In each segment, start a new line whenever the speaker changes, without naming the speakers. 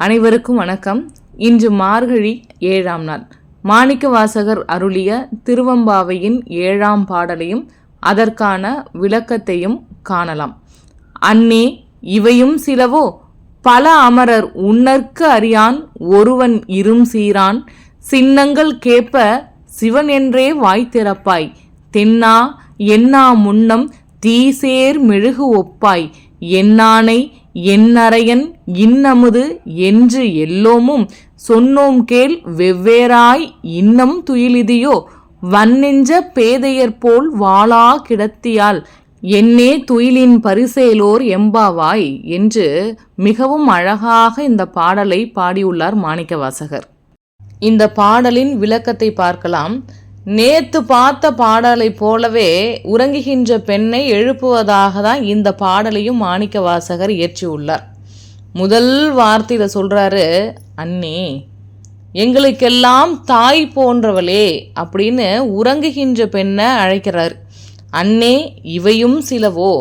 அனைவருக்கும் வணக்கம். இன்று மார்கழி ஏழாம் நாள். மாணிக்க வாசகர் அருளிய திருவம்பாவையின் ஏழாம் பாடலையும் அதற்கான விளக்கத்தையும் காணலாம். அன்னே இவையும் சிலவோ? பல அமரர் உன்னற்கு அறியான் ஒருவன் இரும் சீரான். சின்னங்கள் கேப்ப சிவன் என்றே வாய் திறப்பாய். தென்னா என்னா முன்னம் தீசேர் மெழுகு ஒப்பாய். என்னானை என்னறையன் இன்னமுது என்று எல்லோமும் சொன்னோம் கேள் வெவ்வேறாய் இன்னம் துயிலிதியோ? வன்னெஞ்ச பேதையர் போல் வாளா கிடத்தியால் என்னே துயிலின் பரிசேலோர் எம்பாவாய் என்று மிகவும் அழகாக இந்த பாடலை பாடியுள்ளார் மாணிக்கவாசகர். இந்த பாடலின் விளக்கத்தை பார்க்கலாம். நேத்து பார்த்த பாடலை போலவே உறங்குகின்ற பெண்ணை எழுப்புவதாக தான் இந்த பாடலையும் மாணிக்க வாசகர் இயற்றியுள்ளார். முதல் வார்த்தையில் சொல்கிறாரு அண்ணே எங்களுக்கெல்லாம் தாய் போன்றவளே அப்படின்னு உறங்குகின்ற பெண்ணை அழைக்கிறார். அண்ணே இவையும் சிலவோ?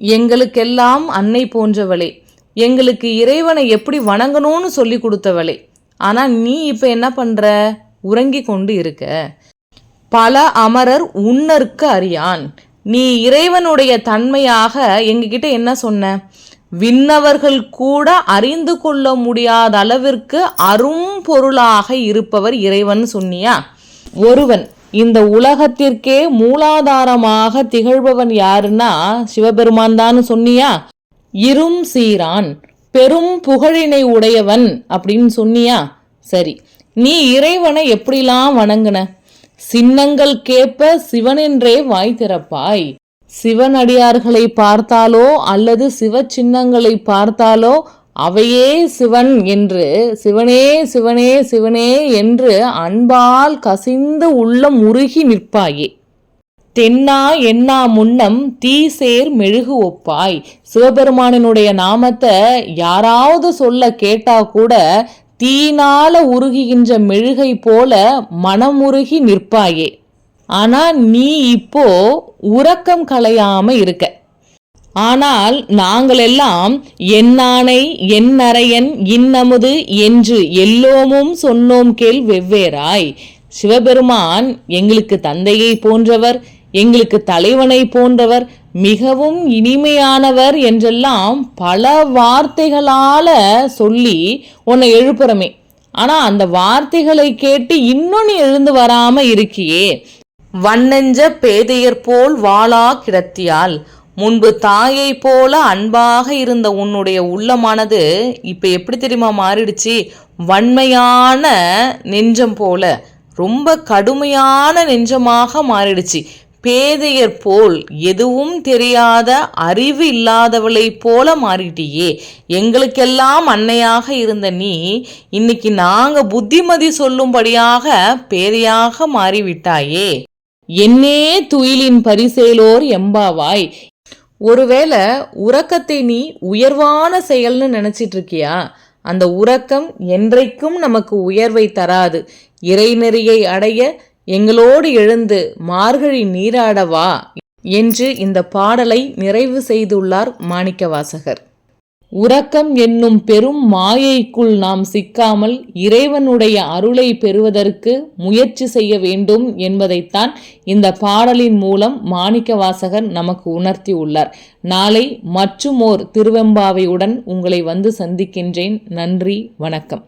எங்களுக்கெல்லாம் அன்னை போன்றவளே. எங்களுக்கு இறைவனை எப்படி வணங்கணும்னு சொல்லி கொடுத்தவளே. ஆனால் நீ இப்போ என்ன பண்ணுற உறங்கி கொண்டு இருக்க. பல அமரர் உன்னருக்கு அறியான். நீ இறைவனுடைய தன்மையாக எங்ககிட்ட என்ன சொன்ன? விண்ணவர்கள் கூட அறிந்து கொள்ள முடியாத அளவிற்கு அரும் பொருளாக இருப்பவர் இறைவன் சொன்னியா? ஒருவன் இந்த உலகத்திற்கே மூலாதாரமாக திகழ்பவன் யாருன்னா சிவபெருமான் தான் சொன்னியா? இரும் சீரான் பெரும் புகழினை உடையவன் அப்படின்னு சொன்னியா? சரி நீ இறைவனை எப்படிலாம் வணங்குன? சின்னங்கள் கேட்ப சிவனென்றே வாய் திறப்பாய். சிவனடியார்களை பார்த்தாலோ அல்லது சிவ சின்னங்களை பார்த்தாலோ அவையே சிவன் என்று சிவனே சிவனே சிவனே என்று அன்பால் கசிந்து உள்ளம் உருகி நிற்பாயே. தென்னா என்னா முன்னம் தீசேர் மெழுகு ஒப்பாய். சிவபெருமானினுடைய நாமத்தை யாராவது சொல்ல கேட்டா கூட தீனால உருகுகின்ற மெழுகை போல மனமுருகி நிற்பாயே. ஆனா நீ இப்போ உறக்கம் களையாம இருக்க. ஆனால் நாங்களெல்லாம் என்னானை என்னறையன் இன்னமுது என்று எல்லோமும் சொன்னோம் கேள் வெவ்வேறாய். சிவபெருமான் எங்களுக்கு தந்தையை போன்றவர் எங்களுக்கு தலைவனை போன்றவர் மிகவும் இனிமையானவர் என்றெல்லாம் பல வார்த்தைகளால சொல்லி உன்னை எழுப்புறமே. ஆனா அந்த வார்த்தைகளை கேட்டு இன்னும் நீ எழுந்து வராம இருக்கியே. வண்ணெஞ்ச பேதையர் போல் வாளா கிடத்தியால் முன்பு தாயை போல அன்பாக இருந்த உன்னுடைய உள்ளமானது இப்ப எப்படி தெரியுமா மாறிடுச்சு? வன்மையான நெஞ்சம் போல ரொம்ப கடுமையான நெஞ்சமாக மாறிடுச்சு. பேதையர் போல் எதுவும் தெரியாத அறிவு இல்லாதவளைப் போல மாறிட்டியே. எங்களுக்கெல்லாம் அன்னையாக இருந்த நீ இன்னைக்கு நாங்க புத்திமதி சொல்லும்படியாக பேதையாக மாறிவிட்டாயே. என்னே துயிலின் பரிசேலோர் எம்பாவாய். ஒருவேளை உறக்கத்தை நீ உயர்வான செயல்னு நினைச்சிட்டு இருக்கியா அந்த உறக்கம் என்றைக்கும் நமக்கு உயர்வை தராது. இறைநெறியை அடைய எங்களோடு எழுந்து மார்கழி நீராடவா என்று இந்த பாடலை நிறைவு செய்துள்ளார் மாணிக்கவாசகர். உறக்கம் என்னும் பெரும் மாயைக்குள் நாம் சிக்காமல் இறைவனுடைய அருளை பெறுவதற்கு முயற்சி செய்ய வேண்டும் என்பதைத்தான் இந்த பாடலின் மூலம் மாணிக்கவாசகர் நமக்கு உணர்த்தி உள்ளார். நாளை மற்றுமோர் திருவெம்பாவையுடன் உங்களை வந்து சந்திக்கின்றேன். நன்றி வணக்கம்.